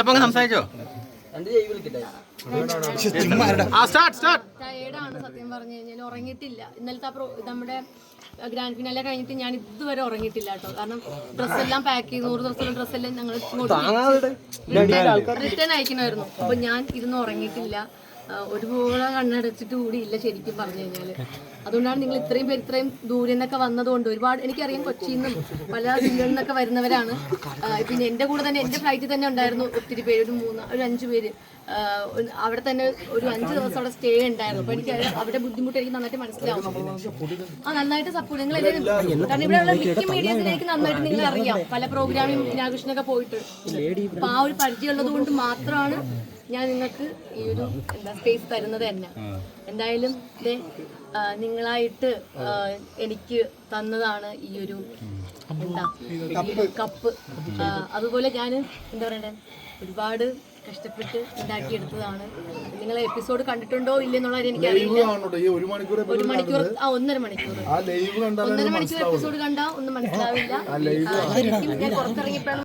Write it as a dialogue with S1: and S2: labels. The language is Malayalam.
S1: അപ്പൊ സംസാരിച്ചോ?
S2: ടയേർഡാണ് സത്യം പറഞ്ഞു കഴിഞ്ഞാൽ ഉറങ്ങിയിട്ടില്ല. ഇന്നലത്തെ നമ്മുടെ ഗ്രാൻഡ് ഫിനാലെ കഴിഞ്ഞിട്ട് ഞാൻ ഇതുവരെ ഉറങ്ങിയിട്ടില്ല കേട്ടോ. കാരണം ഡ്രസ്സ് എല്ലാം പാക്ക് ചെയ്ത്. നൂറ് ദിവസമുള്ള ഡ്രസ്സെല്ലാം ഞങ്ങൾ റിട്ടേൺ അയക്കണമായിരുന്നു. അപ്പൊ ഞാൻ ഇരുന്ന് ഉറങ്ങിയിട്ടില്ല. ഒരുപോലെ കണ്ണടച്ചിട്ട് കൂടി ഇല്ല ശരിക്കും പറഞ്ഞു കഴിഞ്ഞാൽ. അതുകൊണ്ടാണ് നിങ്ങൾ ഇത്രയും പേര് ഇത്രയും ദൂരെ നിന്നൊക്കെ വന്നതുകൊണ്ട് ഒരുപാട് എനിക്കറിയാം കൊച്ചിയിൽ നിന്നും പല ജില്ലകളിൽ നിന്നൊക്കെ വരുന്നവരാണ്. പിന്നെ എന്റെ കൂടെ തന്നെ എന്റെ ഫ്ലൈറ്റിൽ തന്നെ ഉണ്ടായിരുന്നു ഒത്തിരി പേര് ഒരു മൂന്ന് ഒരു അഞ്ച് പേര്. അവിടെ തന്നെ ഒരു അഞ്ച് ദിവസം അവിടെ സ്റ്റേ ഉണ്ടായിരുന്നു. അപ്പൊ എനിക്ക് അവിടെ ബുദ്ധിമുട്ട് എനിക്ക് നന്നായിട്ട് മനസ്സിലാവും. ആ നന്നായിട്ട് സപ്പോർട്ട് നിങ്ങൾ കാരണം ഇവിടെയുള്ള മിക്ക മീഡിയസിനെ എനിക്ക് നന്നായിട്ട് നിങ്ങൾ അറിയാം. പല പ്രോഗ്രാമിലും ഇനാഘോഷനൊക്കെ പോയിട്ട്. അപ്പൊ ആ ഒരു പരിചയമുള്ളത് കൊണ്ട് മാത്രമാണ് ഞാൻ നിങ്ങൾക്ക് ഈ ഒരു എന്താ സ്പേസ് തരുന്നത് തന്നെ. എന്തായാലും ദേ, നിങ്ങളായിട്ട് എനിക്ക് തന്നതാണ് ഈ ഒരു എന്താ കപ്പ്. അതുപോലെ ഞാൻ എന്താ പറയണ്ടേ ഒരുപാട് കഷ്ടപ്പെട്ട് ഉണ്ടാക്കിയെടുത്തതാണ് നിങ്ങൾ എപ്പിസോഡ് കണ്ടിട്ടുണ്ടോ ഇല്ലെന്നുള്ള എനിക്ക് എനിക്കറിയില്ല.
S3: ഒരു മണിക്കൂർ
S2: ഒരു മണിക്കൂർ ആ ഒന്നര മണിക്കൂർ.
S3: ആ ലൈവ് കണ്ടാൽ
S2: ഒന്നര മണിക്കൂർ എപ്പിസോഡ് കണ്ടാ ഒന്നും മനസ്സിലാവില്ല. പുറത്തിറങ്ങിയപ്പോഴാണ്